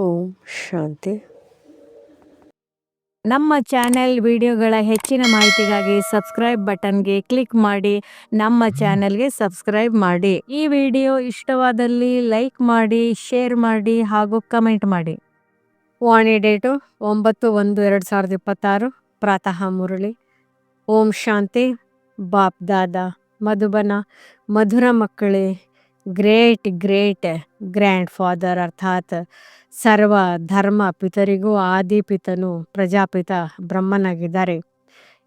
ಓಂ ಶಾಂತಿ. ನಮ್ಮ ಚಾನೆಲ್ ವಿಡಿಯೋಗಳ ಹೆಚ್ಚಿನ ಮಾಹಿತಿಗಾಗಿ ಸಬ್ಸ್ಕ್ರೈಬ್ ಬಟನ್ಗೆ ಕ್ಲಿಕ್ ಮಾಡಿ ನಮ್ಮ ಚಾನೆಲ್ಗೆ ಸಬ್ಸ್ಕ್ರೈಬ್ ಮಾಡಿ. ಈ ವಿಡಿಯೋ ಇಷ್ಟವಾದಲ್ಲಿ ಲೈಕ್ ಮಾಡಿ ಶೇರ್ ಮಾಡಿ ಹಾಗೂ ಕಮೆಂಟ್ ಮಾಡಿ. ವಾಣಿ ಡೇಟು ಒಂಬತ್ತು ಒಂದು ಎರಡು ಸಾವಿರದ ಇಪ್ಪತ್ತಾರು ಪ್ರಾತಃ ಮುರಳಿ. ಓಂ ಶಾಂತಿ ಬಾಪ್ ದಾದ ಮಧುಬನ ಮಧುರ ಮಕ್ಕಳೇ. ಗ್ರೇಟ್ ಗ್ರೇಟ್ ಗ್ರ್ಯಾಂಡ್ ಫಾದರ್ ಅರ್ಥಾತ್ ಸರ್ವ ಧರ್ಮ ಪಿತರಿಗೂ ಆದಿಪಿತನು ಪ್ರಜಾಪಿತ ಬ್ರಹ್ಮನಾಗಿದ್ದಾರೆ.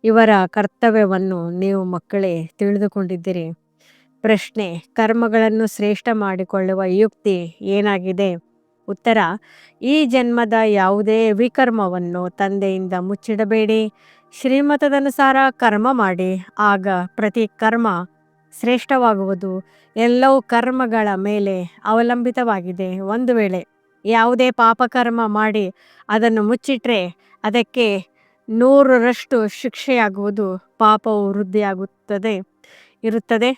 ಇವರ ಕರ್ತವ್ಯವನ್ನು ನೀವು ಮಕ್ಕಳೇ ತಿಳಿದುಕೊಂಡಿದ್ದೀರಿ. ಪ್ರಶ್ನೆ, ಕರ್ಮಗಳನ್ನು ಶ್ರೇಷ್ಠ ಮಾಡಿಕೊಳ್ಳುವ ಯುಕ್ತಿ ಏನಾಗಿದೆ? ಉತ್ತರ, ಈ ಜನ್ಮದ ಯಾವುದೇ ವಿಕರ್ಮವನ್ನು ತಂದೆಯಿಂದ ಮುಚ್ಚಿಡಬೇಡಿ. ಶ್ರೀಮತದನುಸಾರ ಕರ್ಮ ಮಾಡಿ, ಆಗ ಪ್ರತಿ ಕರ್ಮ ಶ್ರೇಷ್ಠವಾಗುವುದು. ಎಲ್ಲವೂ ಕರ್ಮಗಳ ಮೇಲೆ ಅವಲಂಬಿತವಾಗಿದೆ. ಒಂದು ವೇಳೆ ಯಾವುದೇ ಪಾಪಕರ್ಮ ಮಾಡಿ ಅದನ್ನು ಮುಚ್ಚಿಟ್ರೆ ಅದಕ್ಕೆ ನೂರರಷ್ಟು ಶಿಕ್ಷೆಯಾಗುವುದು, ಪಾಪವು ವೃದ್ಧಿಯಾಗುತ್ತದೆ, ಇರುತ್ತದೆ.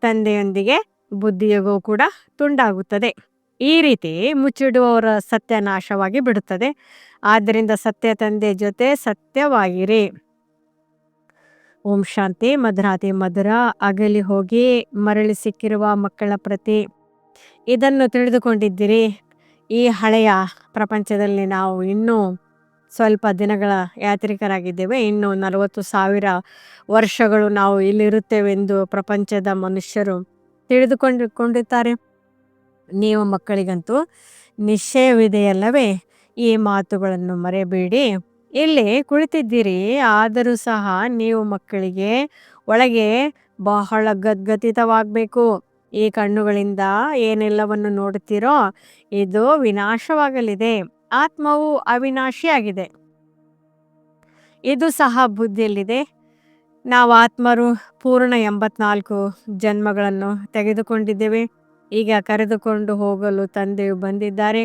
ತಂದೆಯೊಂದಿಗೆ ಬುದ್ಧಿಯೋಗವು ಕೂಡ ತುಂಡಾಗುತ್ತದೆ. ಈ ರೀತಿ ಮುಚ್ಚಿಡುವವರ ಸತ್ಯ ನಾಶವಾಗಿ ಬಿಡುತ್ತದೆ. ಆದ್ದರಿಂದ ಸತ್ಯ ತಂದೆ ಜೊತೆ ಸತ್ಯವಾಗಿರಿ. ಓಂ ಶಾಂತಿ ಮಧುರಾತಿ ಮಧುರ, ಅಗಲಿ ಹೋಗಿ ಮರಳಿ ಸಿಕ್ಕಿರುವ ಮಕ್ಕಳ ಪ್ರತಿ ಇದನ್ನು ತಿಳಿದುಕೊಂಡಿದ್ದೀರಿ. ಈ ಹಳೆಯ ಪ್ರಪಂಚದಲ್ಲಿ ನಾವು ಇನ್ನೂ ಸ್ವಲ್ಪ ದಿನಗಳ ಯಾತ್ರಿಕರಾಗಿದ್ದೇವೆ. ಇನ್ನು ನಲವತ್ತು ಸಾವಿರ ವರ್ಷಗಳು ನಾವು ಇಲ್ಲಿರುತ್ತೇವೆಂದು ಪ್ರಪಂಚದ ಮನುಷ್ಯರು ತಿಳಿದುಕೊಂಡಿಕೊಂಡಿದ್ದಾರೆ ನೀವು ಮಕ್ಕಳಿಗಂತೂ ನಿಶ್ಚಯವಿದೆಯಲ್ಲವೇ? ಈ ಮಾತುಗಳನ್ನು ಮರೆಯಬೇಡಿ. ಇಲ್ಲಿ ಕುಳಿತಿದ್ದೀರಿ, ಆದರೂ ಸಹ ನೀವು ಮಕ್ಕಳಿಗೆ ಒಳಗೆ ಬಹಳ ಗದ್ಗತಿತವಾಗಬೇಕು. ಈ ಕಣ್ಣುಗಳಿಂದ ಏನೆಲ್ಲವನ್ನು ನೋಡುತ್ತೀರೋ ಇದು ವಿನಾಶವಾಗಲಿದೆ. ಆತ್ಮವು ಅವಿನಾಶಿಯಾಗಿದೆ. ಇದು ಸಹ ಬುದ್ಧಿಯಲ್ಲಿದೆ. ನಾವು ಆತ್ಮರು ಪೂರ್ಣ ಎಂಬತ್ನಾಲ್ಕು ಜನ್ಮಗಳನ್ನು ತೆಗೆದುಕೊಂಡಿದ್ದೇವೆ. ಈಗ ಕರೆದುಕೊಂಡು ಹೋಗಲು ತಂದೆಯು ಬಂದಿದ್ದಾರೆ.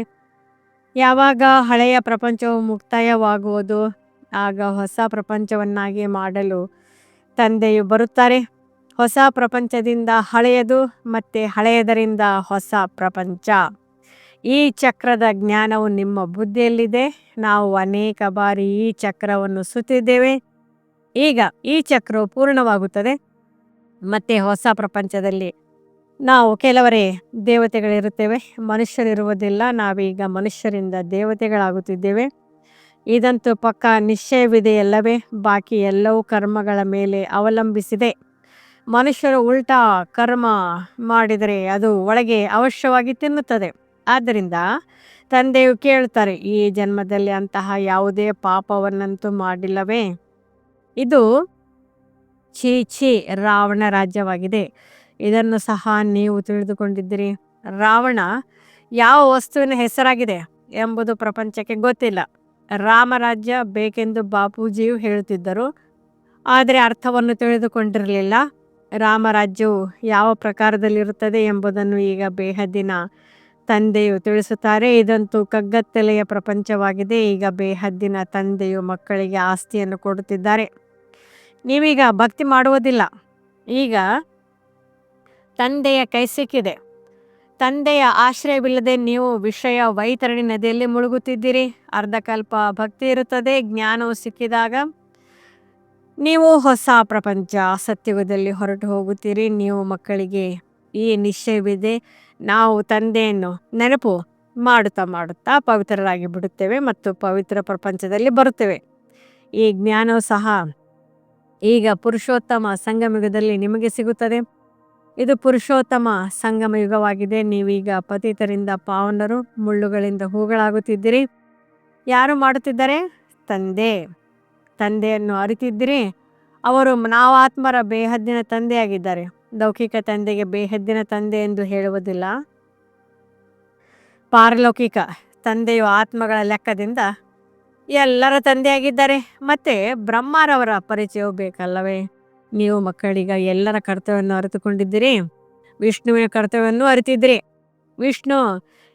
ಯಾವಾಗ ಹಳೆಯ ಪ್ರಪಂಚವು ಮುಕ್ತಾಯವಾಗುವುದು, ಆಗ ಹೊಸ ಪ್ರಪಂಚವನ್ನಾಗಿ ಮಾಡಲು ತಂದೆಯು ಬರುತ್ತಾರೆ. ಹೊಸ ಪ್ರಪಂಚದಿಂದ ಹಳೆಯದು ಮತ್ತು ಹಳೆಯದರಿಂದ ಹೊಸ ಪ್ರಪಂಚ. ಈ ಚಕ್ರದ ಜ್ಞಾನವು ನಿಮ್ಮ ಬುದ್ಧಿಯಲ್ಲಿದೆ. ನಾವು ಅನೇಕ ಬಾರಿ ಈ ಚಕ್ರವನ್ನು ಸುತ್ತಿದ್ದೇವೆ. ಈಗ ಈ ಚಕ್ರವು ಪೂರ್ಣವಾಗುತ್ತದೆ. ಮತ್ತು ಹೊಸ ಪ್ರಪಂಚದಲ್ಲಿ ನಾವು ಕೆಲವರೇ ದೇವತೆಗಳಿರುತ್ತೇವೆ. ಮನುಷ್ಯರಿರುವುದಿಲ್ಲ. ನಾವೀಗ ಮನುಷ್ಯರಿಂದ ದೇವತೆಗಳಾಗುತ್ತಿದ್ದೇವೆ. ಇದಂತೂ ಪಕ್ಕ ನಿಶ್ಚಯವಿದೆಯಲ್ಲವೇ ಬಾಕಿ ಎಲ್ಲವೂ ಕರ್ಮಗಳ ಮೇಲೆ ಅವಲಂಬಿಸಿದೆ. ಮನುಷ್ಯರು ಉಲ್ಟಾ ಕರ್ಮ ಮಾಡಿದರೆ ಅದು ಒಳಗೆ ಅವಶ್ಯವಾಗಿ ತಿನ್ನುತ್ತದೆ. ಆದ್ದರಿಂದ ತಂದೆಯು ಕೇಳ್ತಾರೆ ಈ ಜನ್ಮದಲ್ಲಿ ಅಂತಹ ಯಾವುದೇ ಪಾಪವನ್ನಂತೂ ಮಾಡಿಲ್ಲವೇ? ಇದು ಛೀ ಛೀ ರಾವಣ ರಾಜ್ಯವಾಗಿದೆ. ಇದನ್ನು ಸಹ ನೀವು ತಿಳಿದುಕೊಂಡಿದ್ದೀರಿ. ರಾವಣ ಯಾವ ವಸ್ತುವಿನ ಹೆಸರಾಗಿದೆ ಎಂಬುದು ಪ್ರಪಂಚಕ್ಕೆ ಗೊತ್ತಿಲ್ಲ. ರಾಮರಾಜ್ಯ ಬೇಕೆಂದು ಬಾಪೂಜಿಯು ಹೇಳುತ್ತಿದ್ದರು. ಆದರೆ ಅರ್ಥವನ್ನು ತಿಳಿದುಕೊಂಡಿರಲಿಲ್ಲ. ರಾಮರಾಜ್ಯವು ಯಾವ ಪ್ರಕಾರದಲ್ಲಿರುತ್ತದೆ ಎಂಬುದನ್ನು ಈಗ ಬೇಹದ್ದಿನ ತಂದೆಯು ತಿಳಿಸುತ್ತಾರೆ. ಇದಂತೂ ಕಗ್ಗತ್ತಲೆಯ ಪ್ರಪಂಚವಾಗಿದೆ. ಈಗ ಬೇಹದ್ದಿನ ತಂದೆಯು ಮಕ್ಕಳಿಗೆ ಆಸ್ತಿಯನ್ನು ಕೊಡುತ್ತಿದ್ದಾರೆ. ನೀವೀಗ ಭಕ್ತಿ ಮಾಡುವುದಿಲ್ಲ. ಈಗ ತಂದೆಯ ಕೈ ಸಿಕ್ಕಿದೆ. ತಂದೆಯ ಆಶ್ರಯವಿಲ್ಲದೆ ನೀವು ವಿಷಯ ವೈತರಣಿ ನದಿಯಲ್ಲಿ ಮುಳುಗುತ್ತಿದ್ದೀರಿ. ಅರ್ಧಕಲ್ಪ ಭಕ್ತಿ ಇರುತ್ತದೆ, ಜ್ಞಾನವು ಸಿಕ್ಕಿದಾಗ ನೀವು ಹೊಸ ಪ್ರಪಂಚ ಸತ್ಯುಗದಲ್ಲಿ ಹೊರಟು ಹೋಗುತ್ತೀರಿ. ನೀವು ಮಕ್ಕಳಿಗೆ ಈ ನಿಶ್ಚಯವಿದೆ ನಾವು ತಂದೆಯನ್ನು ನೆನಪು ಮಾಡುತ್ತಾ ಮಾಡುತ್ತಾ ಪವಿತ್ರರಾಗಿ ಬಿಡುತ್ತೇವೆ ಮತ್ತು ಪವಿತ್ರ ಪ್ರಪಂಚದಲ್ಲಿ ಬರುತ್ತೇವೆ. ಈ ಜ್ಞಾನವು ಸಹ ಈಗ ಪುರುಷೋತ್ತಮ ಸಂಗಮಯುಗದಲ್ಲಿ ನಿಮಗೆ ಸಿಗುತ್ತದೆ. ಇದು ಪುರುಷೋತ್ತಮ ಸಂಗಮ ಯುಗವಾಗಿದೆ. ನೀವೀಗ ಪತಿತರಿಂದ ಪಾವನರು ಮುಳ್ಳುಗಳಿಂದ ಹೂಗಳಾಗುತ್ತಿದ್ದೀರಿ. ಯಾರು ಮಾಡುತ್ತಿದ್ದಾರೆ? ತಂದೆ. ತಂದೆಯನ್ನು ಅರಿತಿದ್ದೀರಿ. ಅವರು ನಾವಾತ್ಮರ ಬೇಹದ್ದಿನ ತಂದೆಯಾಗಿದ್ದಾರೆ. ಲೌಕಿಕ ತಂದೆಗೆ ಬೇಹದ್ದಿನ ತಂದೆ ಎಂದು ಹೇಳುವುದಿಲ್ಲ. ಪಾರಲೌಕಿಕ ತಂದೆಯು ಆತ್ಮಗಳ ಲೆಕ್ಕದಿಂದ ಎಲ್ಲರ ತಂದೆಯಾಗಿದ್ದಾರೆ. ಮತ್ತು ಬ್ರಹ್ಮರವರ ಪರಿಚಯವು ಬೇಕಲ್ಲವೇ? ನೀವು ಮಕ್ಕಳೀಗ ಎಲ್ಲರ ಕರ್ತವ್ಯವನ್ನು ಅರಿತುಕೊಂಡಿದ್ದೀರಿ. ವಿಷ್ಣುವಿನ ಕರ್ತವ್ಯವನ್ನು ಅರಿತಿದ್ದೀರಿ. ವಿಷ್ಣು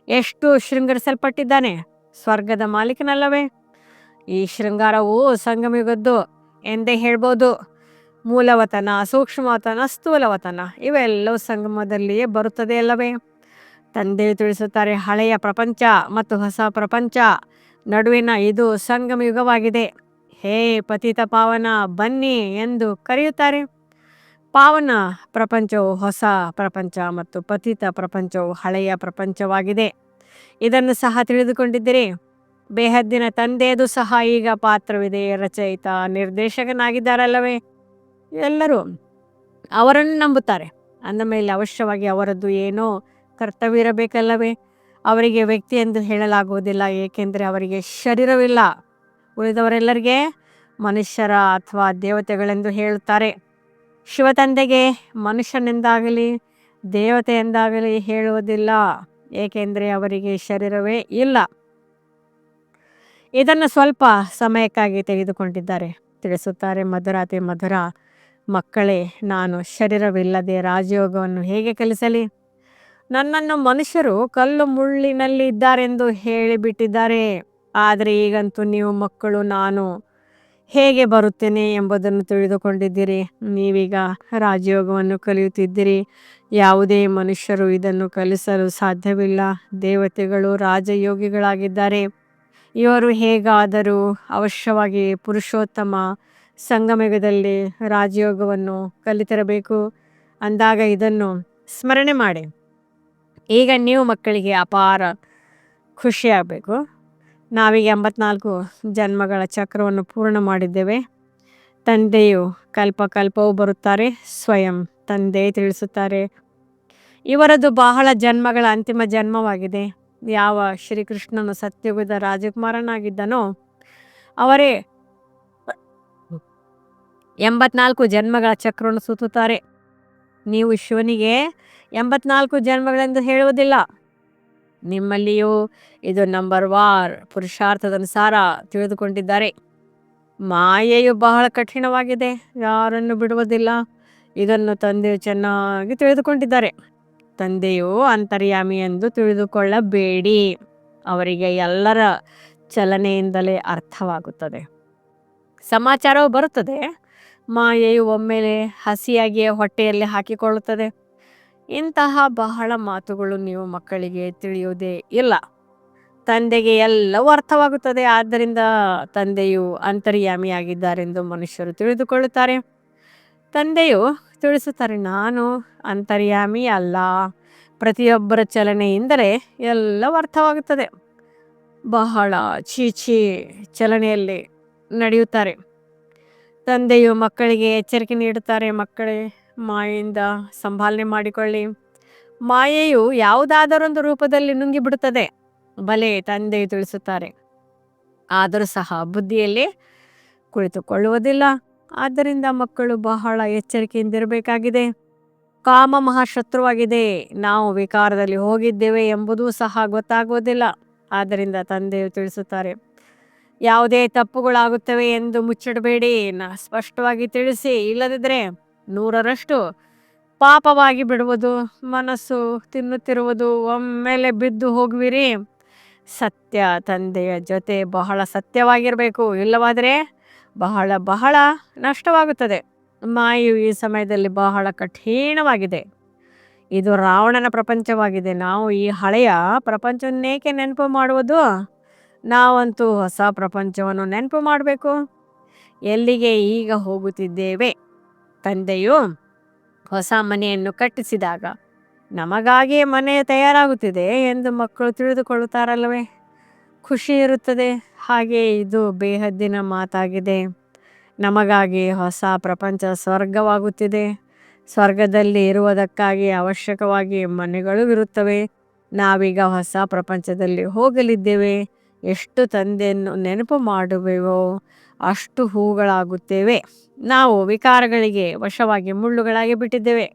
ಎಷ್ಟು ಶೃಂಗರಿಸಲ್ಪಟ್ಟಿದ್ದಾನೆ? ಸ್ವರ್ಗದ ಮಾಲೀಕನಲ್ಲವೇ? ಈ ಶೃಂಗಾರವು ಸಂಗಮಯುಗದ್ದು ಎಂದೇ ಹೇಳ್ಬೋದು. ಮೂಲವತನ, ಸೂಕ್ಷ್ಮವತನ, ಸ್ಥೂಲವತನ ಇವೆಲ್ಲವೂ ಸಂಗಮದಲ್ಲಿಯೇ ಬರುತ್ತದೆ ಅಲ್ಲವೇ? ತಂದೆಯು ತಿಳಿಸುತ್ತಾರೆ, ಹಳೆಯ ಪ್ರಪಂಚ ಮತ್ತು ಹೊಸ ಪ್ರಪಂಚ ನಡುವಿನ ಇದು ಸಂಗಮ ಯುಗವಾಗಿದೆ ಹೇ ಪತಿತ ಪಾವನ, ಬನ್ನಿ ಎಂದು ಕರೆಯುತ್ತಾರೆ. ಪಾವನ ಪ್ರಪಂಚವು ಹೊಸ ಪ್ರಪಂಚ ಮತ್ತು ಪತಿತ ಪ್ರಪಂಚವು ಹಳೆಯ ಪ್ರಪಂಚವಾಗಿದೆ. ಇದನ್ನು ಸಹ ತಿಳಿದುಕೊಂಡಿದ್ದೀರಿ. ಬೇಹದ್ದಿನ ತಂದೆಯದು ಸಹ ಈಗ ಪಾತ್ರವಿದೆ, ರಚಯಿತ, ನಿರ್ದೇಶಕನಾಗಿದ್ದಾರಲ್ಲವೇ? ಎಲ್ಲರೂ ಅವರನ್ನು ನಂಬುತ್ತಾರೆ. ಅಂದ ಮೇಲೆ ಅವಶ್ಯವಾಗಿ ಅವರದ್ದು ಏನೋ ಕರ್ತವ್ಯ ಇರಬೇಕಲ್ಲವೇ? ಅವರಿಗೆ ವ್ಯಕ್ತಿ ಎಂದು ಹೇಳಲಾಗುವುದಿಲ್ಲ, ಏಕೆಂದರೆ ಅವರಿಗೆ ಶರೀರವಿಲ್ಲ. ಉಳಿದವರೆಲ್ಲರಿಗೆ ಮನುಷ್ಯರ ಅಥವಾ ದೇವತೆಗಳೆಂದು ಹೇಳುತ್ತಾರೆ. ಶಿವತಂದೆಗೆ ಮನುಷ್ಯನೆಂದಾಗಲಿ ದೇವತೆ ಎಂದಾಗಲಿ ಹೇಳುವುದಿಲ್ಲ, ಏಕೆಂದರೆ ಅವರಿಗೆ ಶರೀರವೇ ಇಲ್ಲ. ಇದನ್ನು ಸ್ವಲ್ಪ ಸಮಯಕ್ಕಾಗಿ ತೆಗೆದುಕೊಂಡಿದ್ದಾರೆ. ತಿಳಿಸುತ್ತಾರೆ ಮಧುರಾತಿ ಮಧುರ ಮಕ್ಕಳೇ, ನಾನು ಶರೀರವಿಲ್ಲದೆ ರಾಜಯೋಗವನ್ನು ಹೇಗೆ ಕಲಿಸಲಿ? ನನ್ನನ್ನು ಮನುಷ್ಯರು ಕಲ್ಲು ಮುಳ್ಳಿನಲ್ಲಿ ಇದ್ದಾರೆಂದು ಹೇಳಿಬಿಟ್ಟಿದ್ದಾರೆ. ಆದರೆ ಈಗಂತೂ ನೀವು ಮಕ್ಕಳು, ನಾನು ಹೇಗೆ ಬರುತ್ತೇನೆ ಎಂಬುದನ್ನು ತಿಳಿದುಕೊಂಡಿದ್ದೀರಿ. ನೀವೀಗ ರಾಜಯೋಗವನ್ನು ಕಲಿಯುತ್ತಿದ್ದೀರಿ. ಯಾವುದೇ ಮನುಷ್ಯರು ಇದನ್ನು ಕಲಿಸಲು ಸಾಧ್ಯವಿಲ್ಲ. ದೇವತೆಗಳು ರಾಜಯೋಗಿಗಳಾಗಿದ್ದಾರೆ. ಇವರು ಹೇಗಾದರೂ ಅವಶ್ಯವಾಗಿ ಪುರುಷೋತ್ತಮ ಸಂಗಮಯುಗದಲ್ಲಿ ರಾಜಯೋಗವನ್ನು ಕಲಿತಿರಬೇಕು. ಅಂದಾಗ ಇದನ್ನು ಸ್ಮರಣೆ ಮಾಡಿ. ಈಗ ನೀವು ಮಕ್ಕಳಿಗೆ ಅಪಾರ ಖುಷಿಯಾಗಬೇಕು. ನಾವೀಗ ಎಂಬತ್ನಾಲ್ಕು ಜನ್ಮಗಳ ಚಕ್ರವನ್ನು ಪೂರ್ಣ ಮಾಡಿದ್ದೇವೆ. ತಂದೆಯು ಕಲ್ಪ ಕಲ್ಪವು ಬರುತ್ತಾರೆ, ಸ್ವಯಂ ತಂದೆ ತಿಳಿಸುತ್ತಾರೆ. ಇವರದು ಬಹಳ ಜನ್ಮಗಳ ಅಂತಿಮ ಜನ್ಮವಾಗಿದೆ. ಯಾವ ಶ್ರೀಕೃಷ್ಣನು ಸತ್ಯುಗದ ರಾಜಕುಮಾರನಾಗಿದ್ದನೋ, ಅವರೇ ಎಂಬತ್ನಾಲ್ಕು ಜನ್ಮಗಳ ಚಕ್ರವನ್ನು ಸುತ್ತುತ್ತಾರೆ ನೀವು ಶಿವನಿಗೆ ಎಂಬತ್ನಾಲ್ಕು ಜನ್ಮಗಳೆಂದು ಹೇಳುವುದಿಲ್ಲ. ನಿಮ್ಮಲ್ಲಿಯೂ ಇದು ನಂಬರ್ ವಾರ್ ಪುರುಷಾರ್ಥದನುಸಾರ ತಿಳಿದುಕೊಂಡಿದ್ದಾರೆ. ಮಾಯೆಯು ಬಹಳ ಕಠಿಣವಾಗಿದೆ. ಯಾರನ್ನು ಬಿಡುವುದಿಲ್ಲ. ಇದನ್ನು ತಂದೆಯು ಚೆನ್ನಾಗಿ ತಿಳಿದುಕೊಂಡಿದ್ದಾರೆ. ತಂದೆಯು ಅಂತರ್ಯಾಮಿ ಎಂದು ತಿಳಿದುಕೊಳ್ಳಬೇಡಿ. ಅವರಿಗೆ ಎಲ್ಲರ ಚಲನೆಯಿಂದಲೇ ಅರ್ಥವಾಗುತ್ತದೆ. ಸಮಾಚಾರವು ಬರುತ್ತದೆ. ಮಾಯೆಯು ಒಮ್ಮೆಲೆ ಹಸಿಯಾಗಿ ಹೊಟ್ಟೆಯಲ್ಲಿ ಹಾಕಿಕೊಳ್ಳುತ್ತದೆ. ಇಂತಹ ಬಹಳ ಮಾತುಗಳು ನೀವು ಮಕ್ಕಳಿಗೆ ತಿಳಿಯುವುದೇ ಇಲ್ಲ. ತಂದೆಗೆ ಎಲ್ಲವೂ ಅರ್ಥವಾಗುತ್ತದೆ. ಆದ್ದರಿಂದ ತಂದೆಯು ಅಂತರ್ಯಾಮಿಯಾಗಿದ್ದಾರೆಂದು ಮನುಷ್ಯರು ತಿಳಿದುಕೊಳ್ಳುತ್ತಾರೆ. ತಂದೆಯು ತಿಳಿಸುತ್ತಾರೆ, ನಾನು ಅಂತರ್ಯಾಮಿ ಅಲ್ಲ. ಪ್ರತಿಯೊಬ್ಬರ ಚಲನೆಯಿಂದಲೇ ಎಲ್ಲವೂ ಅರ್ಥವಾಗುತ್ತದೆ. ಬಹಳ ಚೀಚಿ ಚಲನೆಯಲ್ಲಿ ನಡೆಯುತ್ತಾರೆ. ತಂದೆಯು ಮಕ್ಕಳಿಗೆ ಎಚ್ಚರಿಕೆ ನೀಡುತ್ತಾರೆ, ಮಕ್ಕಳೇ ಮಾಯೆಯಿಂದ ಸಂಭಾಲನೆ ಮಾಡಿಕೊಳ್ಳಿ. ಮಾಯೆಯು ಯಾವುದಾದರೊಂದು ರೂಪದಲ್ಲಿ ನುಂಗಿಬಿಡುತ್ತದೆ, ಬಲೆ ತಂದೆ ತಿಳಿಸುತ್ತಾರೆ. ಆದರೂ ಸಹ ಬುದ್ಧಿಯಲ್ಲಿ ಕುಳಿತುಕೊಳ್ಳುವುದಿಲ್ಲ. ಆದ್ದರಿಂದ ಮಕ್ಕಳು ಬಹಳ ಎಚ್ಚರಿಕೆಯಿಂದ ಇರಬೇಕಾಗಿದೆ ಕಾಮ ಮಹಾಶತ್ರುವಾಗಿದೆ. ನಾವು ವಿಕಾರದಲ್ಲಿ ಹೋಗಿದ್ದೇವೆ ಎಂಬುದೂ ಸಹ ಗೊತ್ತಾಗುವುದಿಲ್ಲ. ಆದ್ದರಿಂದ ತಂದೆಯು ತಿಳಿಸುತ್ತಾರೆ, ಯಾವುದೇ ತಪ್ಪುಗಳಾಗುತ್ತವೆ ಎಂದು ಮುಚ್ಚಿಡಬೇಡಿ. ನಾ ಸ್ಪಷ್ಟವಾಗಿ ತಿಳಿಸಿ ಇಲ್ಲದಿದ್ದರೆ ನೂರರಷ್ಟು ಪಾಪವಾಗಿ ಬಿಡುವುದು, ಮನಸ್ಸು ತಿನ್ನುತ್ತಿರುವುದು, ಒಮ್ಮೆಲೆ ಬಿದ್ದು ಹೋಗುವಿರಿ. ಸತ್ಯ ತಂದೆಯ ಜೊತೆ ಬಹಳ ಸತ್ಯವಾಗಿರಬೇಕು. ಇಲ್ಲವಾದರೆ ಬಹಳ ಬಹಳ ನಷ್ಟವಾಗುತ್ತದೆ. ಮಾಯು ಈ ಸಮಯದಲ್ಲಿ ಬಹಳ ಕಠಿಣವಾಗಿದೆ. ಇದು ರಾವಣನ ಪ್ರಪಂಚವಾಗಿದೆ. ನಾವು ಈ ಹಳೆಯ ಪ್ರಪಂಚವನ್ನೇಕೆ ನೆನಪು ಮಾಡುವುದು? ನಾವಂತೂ ಹೊಸ ಪ್ರಪಂಚವನ್ನು ನೆನಪು ಮಾಡಬೇಕು. ಎಲ್ಲಿಗೆ ಈಗ ಹೋಗುತ್ತಿದ್ದೇವೆ? ತಂದೆಯು ಹೊಸ ಮನೆಯನ್ನು ಕಟ್ಟಿಸಿದಾಗ ನಮಗಾಗಿಯೇ ಮನೆ ತಯಾರಾಗುತ್ತಿದೆ ಎಂದು ಮಕ್ಕಳು ತಿಳಿದುಕೊಳ್ಳುತ್ತಾರಲ್ಲವೇ? ಖುಷಿ ಇರುತ್ತದೆ. ಹಾಗೆ ಇದು ಬೇಹದ್ದಿನ ಮಾತಾಗಿದೆ. ನಮಗಾಗಿ ಹೊಸ ಪ್ರಪಂಚ ಸ್ವರ್ಗವಾಗುತ್ತಿದೆ. ಸ್ವರ್ಗದಲ್ಲಿ ಇರುವುದಕ್ಕಾಗಿ ಅವಶ್ಯಕವಾಗಿ ಮನೆಗಳು ಇರುತ್ತವೆ. ನಾವೀಗ ಹೊಸ ಪ್ರಪಂಚದಲ್ಲಿ ಹೋಗಲಿದ್ದೇವೆ. ಎಷ್ಟು ತಂದೆಯನ್ನು ನೆನಪು ಮಾಡುವೆವೋ ಅಷ್ಟು ಹೂಗಳಾಗುತ್ತೇವೆ. ನಾವು ವಿಕಾರಗಳಿಗೆ ವಶವಾಗಿ ಮುಳ್ಳುಗಳಾಗಿ ಬಿಟ್ಟಿದ್ದೇವೆ.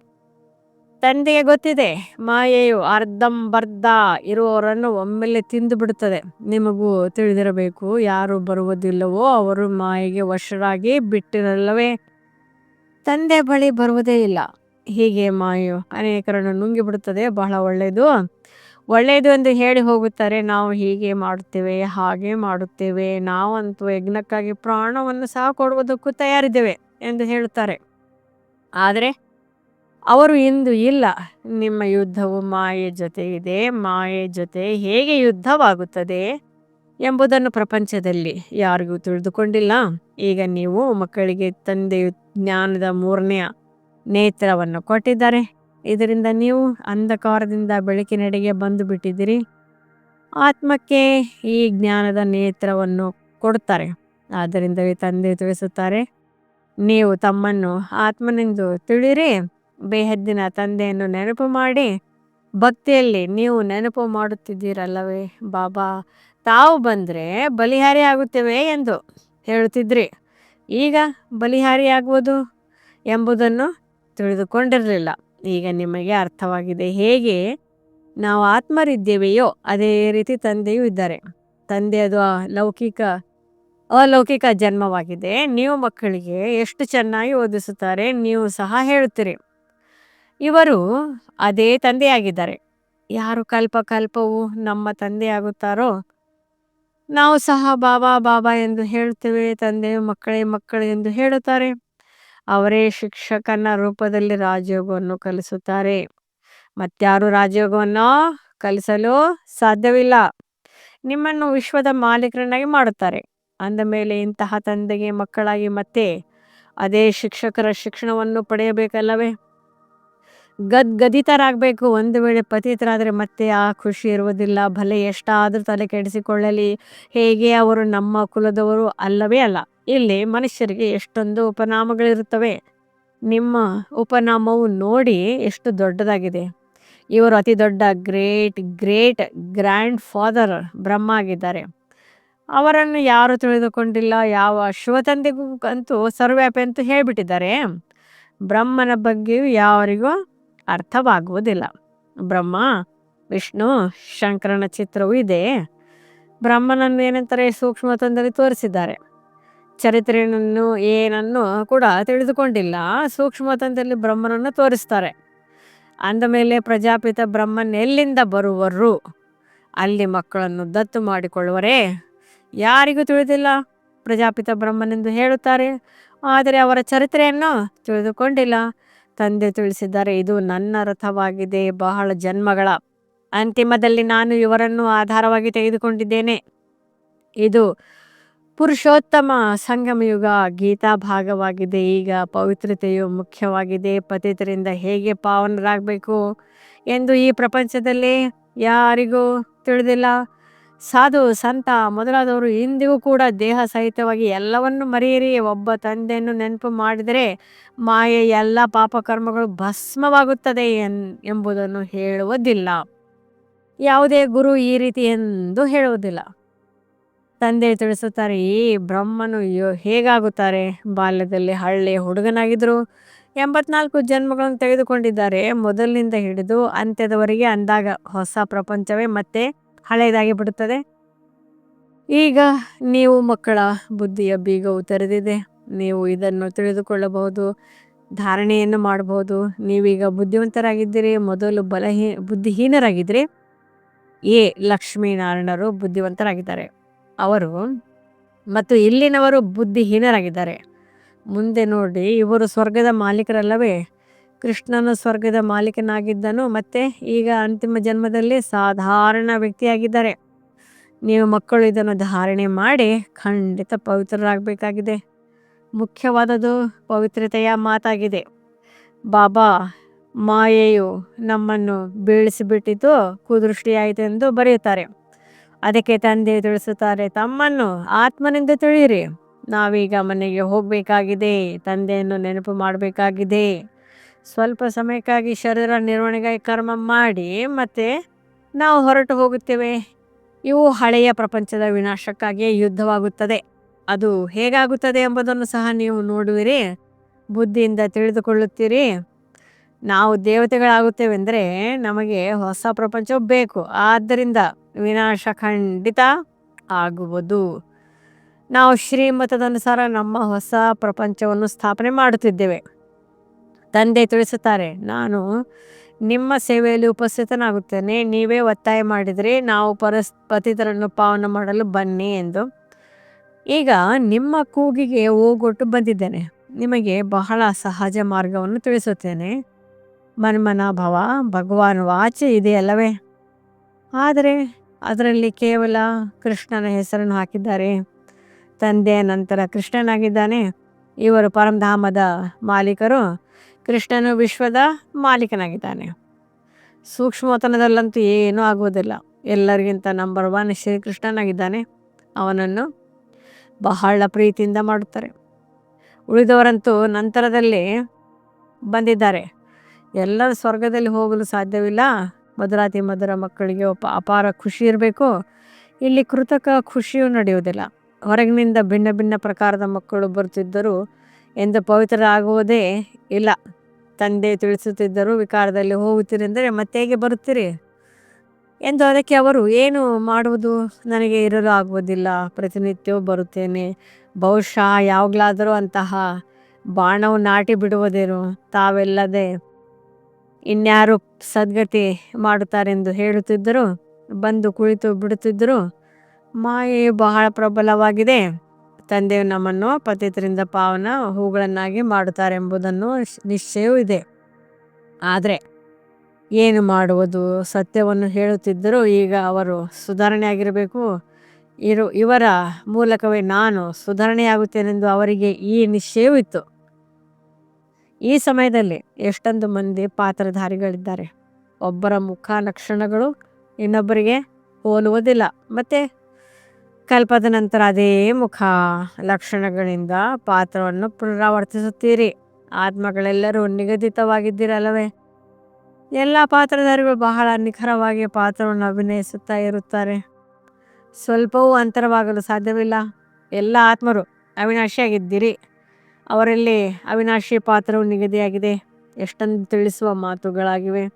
ತಂದೆಗೆ ಗೊತ್ತಿದೆ, ಮಾಯೆಯು ಅರ್ಧಂಬರ್ಧ ಇರುವವರನ್ನು ಒಮ್ಮೆಲೆ ತಿಂದು ಬಿಡುತ್ತದೆ. ನಿಮಗೂ ತಿಳಿದಿರಬೇಕು, ಯಾರು ಬರುವುದಿಲ್ಲವೋ ಅವರು ಮಾಯೆಗೆ ವಶರಾಗಿ ಬಿಟ್ಟಿರಲ್ಲವೇ? ತಂದೆ ಬಳಿ ಬರುವುದೇ ಇಲ್ಲ. ಹೀಗೆ ಮಾಯು ಅನೇಕರನ್ನು ನುಂಗಿಬಿಡುತ್ತದೆ, ಬಹಳ ಒಳ್ಳೆಯದು. ಒಳ್ಳೆಯದು ಎಂದು ಹೇಳಿ ಹೋಗುತ್ತಾರೆ. ನಾವು ಹೀಗೆ ಮಾಡುತ್ತೇವೆ, ಹಾಗೆ ಮಾಡುತ್ತೇವೆ. ನಾವಂತೂ ಯಜ್ಞಕ್ಕಾಗಿ ಪ್ರಾಣವನ್ನು ಸಹ ಕೊಡುವುದಕ್ಕೂ ತಯಾರಿದ್ದೇವೆ ಎಂದು ಹೇಳುತ್ತಾರೆ. ಆದರೆ ಅವರು ಇಂದು ಇಲ್ಲ. ನಿಮ್ಮ ಯುದ್ಧವು ಮಾಯೆ ಜೊತೆ ಇದೆ. ಮಾಯೆ ಜೊತೆ ಹೇಗೆ ಯುದ್ಧವಾಗುತ್ತದೆ ಎಂಬುದನ್ನು ಪ್ರಪಂಚದಲ್ಲಿ ಯಾರಿಗೂ ತಿಳಿದುಕೊಂಡಿಲ್ಲ. ಈಗ ನೀವು ಮಕ್ಕಳಿಗೆ ತಂದೆಯು ಜ್ಞಾನದ ಮೂರನೆಯ ನೇತ್ರವನ್ನು ಕೊಟ್ಟಿದ್ದಾರೆ. ಇದರಿಂದ ನೀವು ಅಂಧಕಾರದಿಂದ ಬೆಳಕಿನೆಡೆಗೆ ಬಂದು ಬಿಟ್ಟಿದ್ದೀರಿ. ಆತ್ಮಕ್ಕೆ ಈ ಜ್ಞಾನದ ನೇತ್ರವನ್ನು ಕೊಡುತ್ತಾರೆ. ಆದ್ದರಿಂದಲೇ ತಂದೆ ತಿಳಿಸುತ್ತಾರೆ, ನೀವು ತಮ್ಮನ್ನು ಆತ್ಮನೆಂದು ತಿಳಿರಿ, ಬೇಹದ್ದಿನ ತಂದೆಯನ್ನು ನೆನಪು ಮಾಡಿ, ಭಕ್ತಿಯಲ್ಲಿ ನೀವು ನೆನಪು ಮಾಡುತ್ತಿದ್ದೀರಲ್ಲವೇ, ಬಾಬಾ, ತಾವು ಬಂದರೆ ಬಲಿಹಾರಿ ಆಗುತ್ತೇವೆ ಎಂದು ಹೇಳುತ್ತಿದ್ರಿ. ಈಗ ಬಲಿಹಾರಿ ಆಗುವುದು ಎಂಬುದನ್ನು ತಿಳಿದುಕೊಂಡಿರಲಿಲ್ಲ. ಈಗ ನಿಮಗೆ ಅರ್ಥವಾಗಿದೆ. ಹೇಗೆ ನಾವು ಆತ್ಮರಿದ್ದೇವೆಯೋ ಅದೇ ರೀತಿ ತಂದೆಯೂ ಇದ್ದಾರೆ. ತಂದೆ ಅದು ಲೌಕಿಕ ಅಲೌಕಿಕ ಜನ್ಮವಾಗಿದೆ. ನೀವು ಮಕ್ಕಳಿಗೆ ಎಷ್ಟು ಚೆನ್ನಾಗಿ ಓದಿಸುತ್ತಾರೆ ನೀವು ಸಹ ಹೇಳುತ್ತೀರಿ. ಇವರು ಅದೇ ತಂದೆಯಾಗಿದ್ದಾರೆ. ಯಾರು ಕಲ್ಪ ಕಲ್ಪವು ನಮ್ಮ ತಂದೆಯಾಗುತ್ತಾರೋ ನಾವು ಸಹ ಬಾಬಾ ಬಾಬಾ ಎಂದು ಹೇಳುತ್ತೇವೆ ತಂದೆ ಮಕ್ಕಳೇ ಮಕ್ಕಳು ಎಂದು ಹೇಳುತ್ತಾರೆ. ಅವರೇ ಶಿಕ್ಷಕನ ರೂಪದಲ್ಲಿ ರಾಜಯೋಗವನ್ನು ಕಲಿಸುತ್ತಾರೆ. ಮತ್ತಾರು ರಾಜಯೋಗವನ್ನು ಕಲಿಸಲು ಸಾಧ್ಯವಿಲ್ಲ. ನಿಮ್ಮನ್ನು ವಿಶ್ವದ ಮಾಲೀಕರನ್ನಾಗಿ ಮಾಡುತ್ತಾರೆ. ಅಂದ ಮೇಲೆ ಇಂತಹ ತಂದೆಗೆ ಮಕ್ಕಳಾಗಿ ಮತ್ತೆ ಅದೇ ಶಿಕ್ಷಕರ ಶಿಕ್ಷಣವನ್ನು ಪಡೆಯಬೇಕಲ್ಲವೇ? ಗದ್ಗದಿತರಾಗಬೇಕು. ಒಂದು ವೇಳೆ ಪತಿತರಾದರೆ ಮತ್ತೆ ಆ ಖುಷಿ ಇರುವುದಿಲ್ಲ. ಭಲೆ ಎಷ್ಟಾದರೂ ತಲೆ ಕೆಡಿಸಿಕೊಳ್ಳಲಿ. ಹೇಗೆ ಅವರು ನಮ್ಮ ಕುಲದವರು ಅಲ್ಲವೇ ಅಲ್ಲ. ಇಲ್ಲಿ ಮನುಷ್ಯರಿಗೆ ಎಷ್ಟೊಂದು ಉಪನಾಮಗಳಿರುತ್ತವೆ. ನಿಮ್ಮ ಉಪನಾಮವು ನೋಡಿ ಎಷ್ಟು ದೊಡ್ಡದಾಗಿದೆ. ಇವರು ಅತಿ ದೊಡ್ಡ great great grandfather Brahma ಆಗಿದ್ದಾರೆ ಅವರನ್ನು ಯಾರು ತಿಳಿದುಕೊಂಡಿಲ್ಲ, ಯಾವ ಶಿವತಂದೆಗೂ ಅಂತೂ ಸರ್ವ್ಯಾಪಿ ಅಂತೂ ಹೇಳಿಬಿಟ್ಟಿದ್ದಾರೆ. ಬ್ರಹ್ಮನ ಬಗ್ಗೆಯೂ ಯಾರಿಗೂ ಅರ್ಥವಾಗುವುದಿಲ್ಲ. ಬ್ರಹ್ಮ, ವಿಷ್ಣು, ಶಂಕರನ ಚಿತ್ರವೂ ಇದೆ. ಬ್ರಹ್ಮನನ್ನು ಏನಂತಾರೆ ಸೂಕ್ಷ್ಮ ತಂದಲ್ಲಿ ತೋರಿಸಿದ್ದಾರೆ. ಚರಿತ್ರೆಯನ್ನು ಏನನ್ನು ಕೂಡ ತಿಳಿದುಕೊಂಡಿಲ್ಲ. ಸೂಕ್ಷ್ಮ ತಂದಲ್ಲಿ ಬ್ರಹ್ಮನನ್ನು ತೋರಿಸ್ತಾರೆ. ಅಂದ ಮೇಲೆ ಪ್ರಜಾಪಿತ ಬ್ರಹ್ಮನ್ ಎಲ್ಲಿಂದ ಬರುವರು? ಅಲ್ಲಿ ಮಕ್ಕಳನ್ನು ದತ್ತು ಮಾಡಿಕೊಳ್ಳುವರೇ? ಯಾರಿಗೂ ತಿಳಿದಿಲ್ಲ. ಪ್ರಜಾಪಿತ ಬ್ರಹ್ಮನೆಂದು ಹೇಳುತ್ತಾರೆ. ಆದರೆ ಅವರ ಚರಿತ್ರೆಯನ್ನು ತಿಳಿದುಕೊಂಡಿಲ್ಲ. ತಂದೆ ತಿಳಿಸಿದ್ದಾರೆ, ಇದು ನನ್ನ ರಥವಾಗಿದೆ. ಬಹಳ ಜನ್ಮಗಳ. ಅಂತಿಮದಲ್ಲಿ ನಾನು ಇವರನ್ನು ಆಧಾರವಾಗಿ ತೆಗೆದುಕೊಂಡಿದ್ದೇನೆ. ಇದು ಪುರುಷೋತ್ತಮ ಸಂಗಮಯುಗ ಗೀತಾ ಭಾಗವಾಗಿದೆ. ಈಗ ಪವಿತ್ರತೆಯು ಮುಖ್ಯವಾಗಿದೆ. ಪತಿತರಿಂದ ಹೇಗೆ ಪಾವನರಾಗಬೇಕು ಎಂದು ಈ ಪ್ರಪಂಚದಲ್ಲಿ ಯಾರಿಗೂ ತಿಳಿದಿಲ್ಲ. ಸಾಧು, ಸಂತ ಮೊದಲಾದವರು ಇಂದಿಗೂ ಕೂಡ ದೇಹ ಸಹಿತವಾಗಿ ಎಲ್ಲವನ್ನು ಮರೆಯಿರಿ. ಒಬ್ಬ ತಂದೆಯನ್ನು ನೆನಪು ಮಾಡಿದರೆ ಮಾಯೆ ಎಲ್ಲ ಪಾಪಕರ್ಮಗಳು ಭಸ್ಮವಾಗುತ್ತದೆ ಎನ್, ಎಂಬುದನ್ನು ಹೇಳುವುದಿಲ್ಲ. ಯಾವುದೇ ಗುರು ಈ ರೀತಿ ಎಂದು ಹೇಳುವುದಿಲ್ಲ. ತಂದೆ ತಿಳಿಸುತ್ತಾರೆ ಈ ಬ್ರಹ್ಮನು ಯೋ- ಹೇಗಾಗುತ್ತಾರೆ? ಬಾಲ್ಯದಲ್ಲಿ ಹಳ್ಳಿ ಹುಡುಗನಾಗಿದ್ದರು ಎಂಬತ್ನಾಲ್ಕು ಜನ್ಮಗಳನ್ನು ತೆಗೆದುಕೊಂಡಿದ್ದಾರೆ. ಮೊದಲಿನಿಂದ ಹಿಡಿದು ಅಂತ್ಯದವರೆಗೆ ಅಂದಾಗ ಹೊಸ ಪ್ರಪಂಚವೇ ಮತ್ತೆ ಹಳೆಯದಾಗಿ ಬಿಡುತ್ತದೆ. ಈಗ ನೀವು ಮಕ್ಕಳ ಬುದ್ಧಿಯ ಬೀಗವು ತೆರೆದಿದೆ. ನೀವು ಇದನ್ನು ತಿಳಿದುಕೊಳ್ಳಬಹುದು, ಧಾರಣೆಯನ್ನು ಮಾಡಬಹುದು. ನೀವೀಗ ಬುದ್ಧಿವಂತರಾಗಿದ್ದೀರಿ. ಮೊದಲು ಬಲಹೀ, ಬುದ್ಧಿಹೀನರಾಗಿದ್ದರೆ. ಎ, ಲಕ್ಷ್ಮೀನಾರಾಯಣರು ಬುದ್ಧಿವಂತರಾಗಿದ್ದಾರೆ. ಅವರು ಮತ್ತು ಇಲ್ಲಿನವರು ಬುದ್ಧಿಹೀನರಾಗಿದ್ದಾರೆ. ಮುಂದೆ ನೋಡಿ, ಇವರು ಸ್ವರ್ಗದ ಮಾಲೀಕರಲ್ಲವೇ? ಕೃಷ್ಣನ ಸ್ವರ್ಗದ ಮಾಲೀಕನಾಗಿದ್ದನು, ಮತ್ತು ಈಗ ಅಂತಿಮ ಜನ್ಮದಲ್ಲಿ ಸಾಧಾರಣ ವ್ಯಕ್ತಿಯಾಗಿದ್ದಾರೆ. ನೀವು ಮಕ್ಕಳು, ಇದನ್ನು ಧಾರಣೆ ಮಾಡಿ ಖಂಡಿತ ಪವಿತ್ರರಾಗಬೇಕಾಗಿದೆ. ಮುಖ್ಯವಾದದ್ದು ಪವಿತ್ರತೆಯ ಮಾತಾಗಿದೆ. ಬಾಬಾ, ಮಾಯೆಯು ನಮ್ಮನ್ನು ಬೀಳಿಸಿಬಿಟ್ಟಿದ್ದು ಕುದೃಷ್ಟಿಯಾಯಿತು ಎಂದು ಬರೆಯುತ್ತಾರೆ. ಅದಕ್ಕೆ ತಂದೆ ತಿಳಿಸುತ್ತಾರೆ, ತಮ್ಮನ್ನು ಆತ್ಮನಿಂದ ತಿಳಿಯಿರಿ. ನಾವೀಗ ಮನೆಗೆ ಹೋಗಬೇಕಾಗಿದೆ, ತಂದೆಯನ್ನು ನೆನಪು ಮಾಡಬೇಕಾಗಿದೆ. ಸ್ವಲ್ಪ ಸಮಯಕ್ಕಾಗಿ ಶರೀರ ನಿರ್ವಹಣೆಗಾಗಿ ಕರ್ಮ ಮಾಡಿ, ಮತ್ತೆ ನಾವು ಹೊರಟು ಹೋಗುತ್ತೇವೆ. ಇವು ಹಳೆಯ ಪ್ರಪಂಚದ ವಿನಾಶಕ್ಕಾಗಿಯೇ ಯುದ್ಧವಾಗುತ್ತದೆ. ಅದು ಹೇಗಾಗುತ್ತದೆ ಎಂಬುದನ್ನು ಸಹ ನೀವು ನೋಡುವಿರಿ, ಬುದ್ಧಿಯಿಂದ ತಿಳಿದುಕೊಳ್ಳುತ್ತೀರಿ. ನಾವು ದೇವತೆಗಳಾಗುತ್ತೇವೆಂದರೆ ನಮಗೆ ಹೊಸ ಪ್ರಪಂಚ ಬೇಕು. ಆದ್ದರಿಂದ ವಿನಾಶ ಖಂಡಿತ ಆಗುವುದು. ನಾವು ಶ್ರೀಮತದನುಸಾರ ನಮ್ಮ ಹೊಸ ಪ್ರಪಂಚವನ್ನು ಸ್ಥಾಪನೆ ಮಾಡುತ್ತಿದ್ದೇವೆ. ತಂದೆ ತಿಳಿಸುತ್ತಾರೆ, ನಾನು ನಿಮ್ಮ ಸೇವೆಯಲ್ಲಿ ಉಪಸ್ಥಿತನಾಗುತ್ತೇನೆ. ನೀವೇ ಒತ್ತಾಯ ಮಾಡಿದರೆ ನಾವು ಪರಸ್, ಪತಿತರನ್ನು ಪಾವನ ಮಾಡಲು ಬನ್ನಿ ಎಂದು. ಈಗ ನಿಮ್ಮ ಕೂಗಿಗೆ ಹೋಗೊಟ್ಟು ಬಂದಿದ್ದೇನೆ. ನಿಮಗೆ ಬಹಳ ಸಹಜ ಮಾರ್ಗವನ್ನು ತಿಳಿಸುತ್ತೇನೆ. ಮನ್ಮನ ಭವ ಭಗವಾನ್ ವಾಚೆ ಇದೆಯಲ್ಲವೇ? ಆದರೆ ಅದರಲ್ಲಿ ಕೇವಲ ಕೃಷ್ಣನ ಹೆಸರನ್ನು ಹಾಕಿದ್ದಾರೆ. ತಂದೆ ನಂತರ ಕೃಷ್ಣನಾಗಿದ್ದಾನೆ. ಇವರು ಪರಮಧಾಮದ ಮಾಲೀಕರು. ಕೃಷ್ಣನು ವಿಶ್ವದ ಮಾಲೀಕನಾಗಿದ್ದಾನೆ. ಸೂಕ್ಷ್ಮತನದಲ್ಲಂತೂ ಏನೂ ಆಗುವುದಿಲ್ಲ. ಎಲ್ಲರಿಗಿಂತ ನಂಬರ್ ಒನ್ ಶ್ರೀಕೃಷ್ಣನಾಗಿದ್ದಾನೆ. ಅವನನ್ನು ಬಹಳ ಪ್ರೀತಿಯಿಂದ ಮಾಡುತ್ತಾರೆ. ಉಳಿದವರಂತೂ ನಂತರದಲ್ಲಿ ಬಂದಿದ್ದಾರೆ. ಎಲ್ಲರೂ ಸ್ವರ್ಗದಲ್ಲಿ ಹೋಗಲು ಸಾಧ್ಯವಿಲ್ಲ. ಮಧುರಾತಿ ಮಧುರ ಮಕ್ಕಳಿಗೆ ಅಪಾರ ಖುಷಿ ಇರಬೇಕು. ಇಲ್ಲಿ ಕೃತಕ ಖುಷಿಯೂ ನಡೆಯುವುದಿಲ್ಲ. ಹೊರಗಿನಿಂದ ಭಿನ್ನ ಭಿನ್ನ ಪ್ರಕಾರದ ಮಕ್ಕಳು ಬರುತ್ತಿದ್ದರು ಎಂದು ಪವಿತ್ರರಾಗುವುದೇ ಇಲ್ಲ. ತಂದೆ ತಿಳಿಸುತ್ತಿದ್ದರು ವಿಕಾರದಲ್ಲಿ ಹೋಗುತ್ತೀರಿ ಅಂದರೆ ಮತ್ತೆ ಹೇಗೆ ಬರುತ್ತೀರಿ? ಎಂದು ಅದಕ್ಕೆ ಅವರು, ಏನು ಮಾಡುವುದು? ನನಗೆ ಇರಲು ಆಗುವುದಿಲ್ಲ. ಪ್ರತಿನಿತ್ಯವೂ ಬರುತ್ತೇನೆ. ಬಹುಶಃ ಯಾವಾಗಲಾದರೂ ಅಂತಹ ಬಾಣವು ನಾಟಿ ಬಿಡುವುದೇನು? ತಾವೆಲ್ಲದೆ ಇನ್ಯಾರು ಸದ್ಗತಿ ಮಾಡುತ್ತಾರೆಂದು ಹೇಳುತ್ತಿದ್ದರು, ಬಂದು ಕುಳಿತು ಬಿಡುತ್ತಿದ್ದರು, ಮಾಯೆ ಬಹಳ ಪ್ರಬಲವಾಗಿದೆ. ತಂದೆಯು ನಮ್ಮನ್ನು ಪತಿತರಿಂದ ಪಾವನ ಹೂಗಳನ್ನಾಗಿ ಮಾಡುತ್ತಾರೆ ಎಂಬುದನ್ನು ನಿಶ್ಚಯವೂ ಇದೆ. ಆದರೆ, ಏನು ಮಾಡುವುದು? ಸತ್ಯವನ್ನು ಹೇಳುತ್ತಿದ್ದರು ಈಗ ಅವರು ಸುಧಾರಣೆ ಆಗಿರಬೇಕು ಇರು, ಇವರ ಮೂಲಕವೇ ನಾನು ಸುಧಾರಣೆಯಾಗುತ್ತೇನೆಂದು ಅವರಿಗೆ ಈ ನಿಶ್ಚಯವೂ ಇತ್ತು ಈ ಸಮಯದಲ್ಲಿ ಎಷ್ಟೊಂದು ಮಂದಿ ಪಾತ್ರಧಾರಿಗಳಿದ್ದಾರೆ. ಒಬ್ಬರ ಮುಖ ಲಕ್ಷಣಗಳು ಇನ್ನೊಬ್ಬರಿಗೆ ಹೋಲುವುದಿಲ್ಲ. ಮತ್ತು ಕಲ್ಪದ ನಂತರ ಅದೇ ಮುಖ ಲಕ್ಷಣಗಳಿಂದ ಪಾತ್ರವನ್ನು ಪುನರಾವರ್ತಿಸುತ್ತೀರಿ. ಆತ್ಮಗಳೆಲ್ಲರೂ ನಿಗದಿತವಾಗಿದ್ದೀರಲ್ಲವೇ? ಎಲ್ಲ ಪಾತ್ರಧಾರಿಗಳು ಬಹಳ ನಿಖರವಾಗಿ ಪಾತ್ರವನ್ನು ಅಭಿನಯಿಸುತ್ತಾ ಇರುತ್ತಾರೆ. ಸ್ವಲ್ಪವೂ ಅಂತರವಾಗಲು ಸಾಧ್ಯವಿಲ್ಲ. ಎಲ್ಲ ಆತ್ಮರು ಅವಿನಾಶಿಯಾಗಿದ್ದೀರಿ. ಅವರಲ್ಲಿ ಅವಿನಾಶಿ ಪಾತ್ರವು ನಿಗದಿಯಾಗಿದೆ. ಎಷ್ಟೊಂದು ತಿಳಿಸುವ ಮಾತುಗಳಾಗಿವೆ.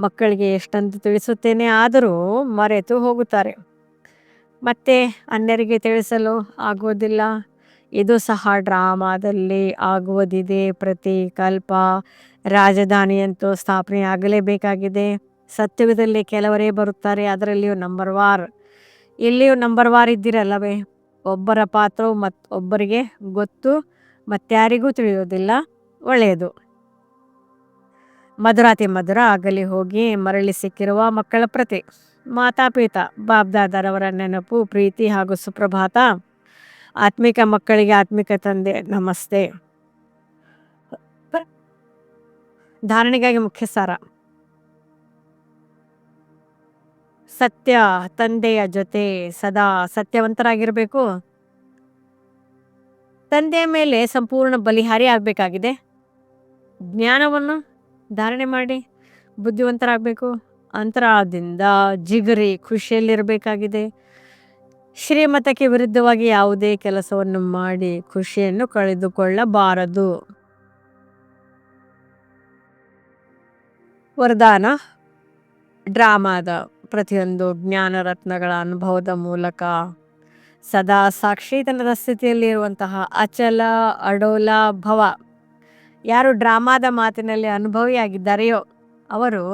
ಮಕ್ಕಳಿಗೆ ಎಷ್ಟೊಂದು ತಿಳಿಸುತ್ತೇನೆ ಆದರೂ ಮರೆತು ಹೋಗುತ್ತಾರೆ. ಮತ್ತೆ ಅನ್ಯರಿಗೆ ತಿಳಿಸಲು ಆಗುವುದಿಲ್ಲ. ಇದು ಸಹ ಡ್ರಾಮಾದಲ್ಲಿ ಆಗುವುದಿದೆ. ಪ್ರತಿ ಕಲ್ಪ ರಾಜಧಾನಿಯಂತೂ ಸ್ಥಾಪನೆ ಆಗಲೇಬೇಕಾಗಿದೆ ಸತ್ಯವಿದಲ್ಲಿ ಕೆಲವರೇ ಬರುತ್ತಾರೆ, ಅದರಲ್ಲಿಯೂ ನಂಬರ್ ವಾರ್. ಇಲ್ಲಿಯೂ ನಂಬರ್ ವಾರ್ ಇದ್ದಿರಲ್ಲವೇ? ಒಬ್ಬರ ಪಾತ್ರವು ಮತ್ತು ಒಬ್ಬರಿಗೆ ಗೊತ್ತು. ಮತ್ಯಾರಿಗೂ ತಿಳಿಯೋದಿಲ್ಲ, ಒಳ್ಳೆಯದು. ಮಧುರಾತಿ ಮಧುರ ಆಗಲಿ ಹೋಗಿ ಮರಳಿ ಸಿಕ್ಕಿರುವ ಮಕ್ಕಳ ಪ್ರತಿ, ಮಾತಾಪಿತ, ಬಾಬ್ದಾದರವರ ನೆನಪು, ಪ್ರೀತಿ ಹಾಗೂ ಸುಪ್ರಭಾತ. ಆತ್ಮಿಕ ಮಕ್ಕಳಿಗೆ ಆತ್ಮಿಕ ತಂದೆ, ನಮಸ್ತೆ. ಧಾರಣೆಗಾಗಿ ಮುಖ್ಯ ಸಾರ. ಸತ್ಯ ತಂದೆಯ ಜೊತೆ ಸದಾ ಸತ್ಯವಂತರಾಗಿರಬೇಕು. ತಂದೆಯ ಮೇಲೆ ಸಂಪೂರ್ಣ ಬಲಿಹಾರಿ ಆಗಬೇಕಾಗಿದೆ. ಜ್ಞಾನವನ್ನು ಧಾರಣೆ ಮಾಡಿ, ಬುದ್ಧಿವಂತರಾಗಬೇಕು. ಅಂತರಾದಿಂದ ಜಿಗರಿ ಖುಷಿಯಲ್ಲಿರಬೇಕಾಗಿದೆ. ಶ್ರೀಮತಕ್ಕೆ ವಿರುದ್ಧವಾಗಿ ಯಾವುದೇ ಕೆಲಸವನ್ನು ಮಾಡಿ ಖುಷಿಯನ್ನು ಕಳೆದುಕೊಳ್ಳಬಾರದು. ವರದಾನ. ಡ್ರಾಮಾದ ಪ್ರತಿಯೊಂದು ಜ್ಞಾನ ರತ್ನಗಳ ಅನುಭವದ ಮೂಲಕ ಸದಾ ಸಾಕ್ಷಿತನದ ಸ್ಥಿತಿಯಲ್ಲಿರುವಂತಹ ಅಚಲ, ಅಡೋಲ ಭವ. ಯಾರು ಡ್ರಾಮಾದ ಮಾತಿನಲ್ಲಿ ಅನುಭವಿಯಾಗಿದ್ದಾರೆಯೋ ಅವರು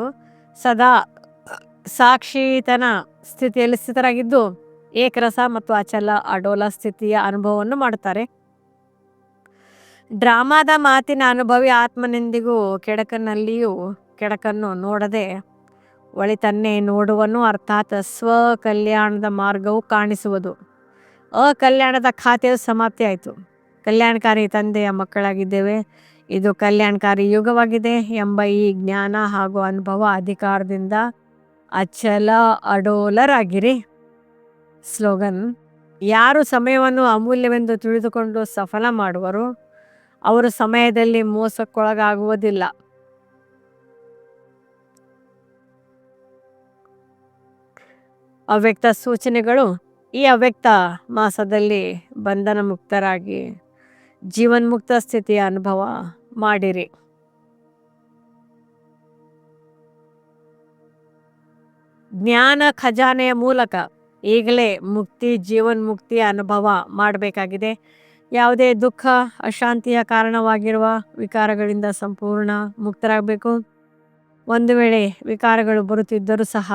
ಸದಾ ಸಾಕ್ಷಿತನ ಸ್ಥಿತಿಯಲ್ಲಿ ಸ್ಥಿತರಾಗಿದ್ದು ಏಕರಸ ಮತ್ತು ಅಚಲ, ಅಡೋಲ ಸ್ಥಿತಿಯ ಅನುಭವವನ್ನು ಮಾಡುತ್ತಾರೆ. ಡ್ರಾಮಾದ ಮಾತಿನ ಅನುಭವಿ ಆತ್ಮನೆಂದಿಗೂ ಕೆಡಕನಲ್ಲಿಯೂ ಕೆಡಕನ್ನು ನೋಡದೆ ಒಳಿತನ್ನೇ ನೋಡುವನು ಅರ್ಥಾತ್ ಸ್ವಕಲ್ಯಾಣದ ಮಾರ್ಗವು ಕಾಣಿಸುವುದು. ಅಕಲ್ಯಾಣದ ಖಾತೆಯು ಸಮಾಪ್ತಿ ಆಯಿತು. ಕಲ್ಯಾಣಕಾರಿ ತಂದೆಯ ಮಕ್ಕಳಾಗಿದ್ದೇವೆ. ಇದು ಕಲ್ಯಾಣಕಾರಿ ಯುಗವಾಗಿದೆ ಎಂಬ ಈ ಜ್ಞಾನ ಹಾಗೂ ಅನುಭವ ಅಧಿಕಾರದಿಂದ ಅಚಲ ಅಡೋಲರಾಗಿರಿ. ಸ್ಲೋಗನ್, ಯಾರು ಸಮಯವನ್ನು ಅಮೂಲ್ಯವೆಂದು ತಿಳಿದುಕೊಂಡು ಸಫಲ ಮಾಡುವರು, ಅವರು ಸಮಯದಲ್ಲಿ ಮೋಸಕ್ಕೊಳಗಾಗುವುದಿಲ್ಲ. ಅವ್ಯಕ್ತ ಸೂಚನೆಗಳು ಈ ಅವ್ಯಕ್ತ ಮಾಸದಲ್ಲಿ ಬಂಧನ ಮುಕ್ತರಾಗಿ ಜೀವನ್ಮುಕ್ತ ಸ್ಥಿತಿಯ ಅನುಭವ ಮಾಡಿರಿ. ಜ್ಞಾನ ಖಜಾನೆಯ ಮೂಲಕ ಈಗಲೇ ಮುಕ್ತಿ ಜೀವನ್ ಮುಕ್ತಿಯ ಅನುಭವ ಮಾಡಬೇಕಾಗಿದೆ. ಯಾವುದೇ ದುಃಖ, ಅಶಾಂತಿಯ ಕಾರಣವಾಗಿರುವ ವಿಕಾರಗಳಿಂದ ಸಂಪೂರ್ಣ ಮುಕ್ತರಾಗಬೇಕು. ಒಂದು ವೇಳೆ ವಿಕಾರಗಳು ಬರುತ್ತಿದ್ದರೂ ಸಹ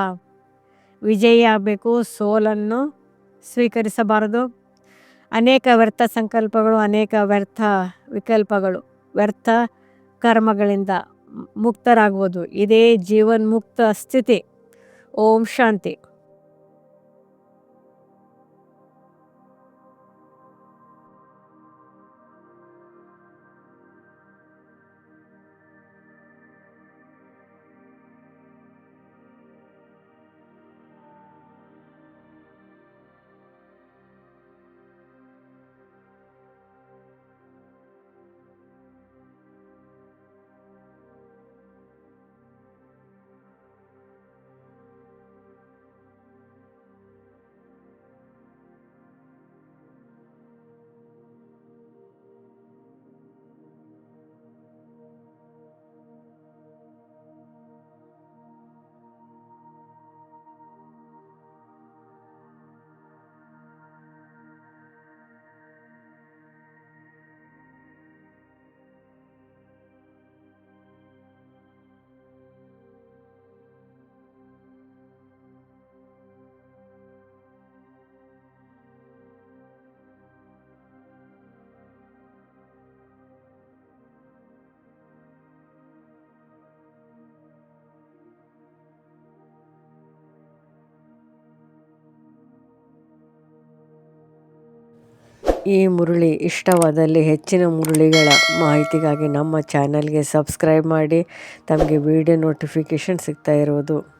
ವಿಜಯಿ ಆಗಬೇಕು. ಸೋಲನ್ನು ಸ್ವೀಕರಿಸಬಾರದು. ಅನೇಕ ವ್ಯರ್ಥ ಸಂಕಲ್ಪಗಳು, ಅನೇಕ ವ್ಯರ್ಥ ವಿಕಲ್ಪಗಳು, ವ್ಯರ್ಥ ಕರ್ಮಗಳಿಂದ ಮುಕ್ತರಾಗುವುದು. ಇದೇ ಜೀವನ್ಮುಕ್ತ ಸ್ಥಿತಿ. ಓಂ ಶಾಂತಿ. ಈ ಮುರುಳಿ ಇಷ್ಟವಾದಲ್ಲಿ ಹೆಚ್ಚಿನ ಮುರುಳಿಗಳ ಮಾಹಿತಿಗಾಗಿ ನಮ್ಮ ಚಾನಲ್ಗೆ ಸಬ್ಸ್ಕ್ರೈಬ್ ಮಾಡಿ, ತಮಗೆ ವಿಡಿಯೋ ನೋಟಿಫಿಕೇಷನ್ ಸಿಗ್ತಾ ಇರುವುದು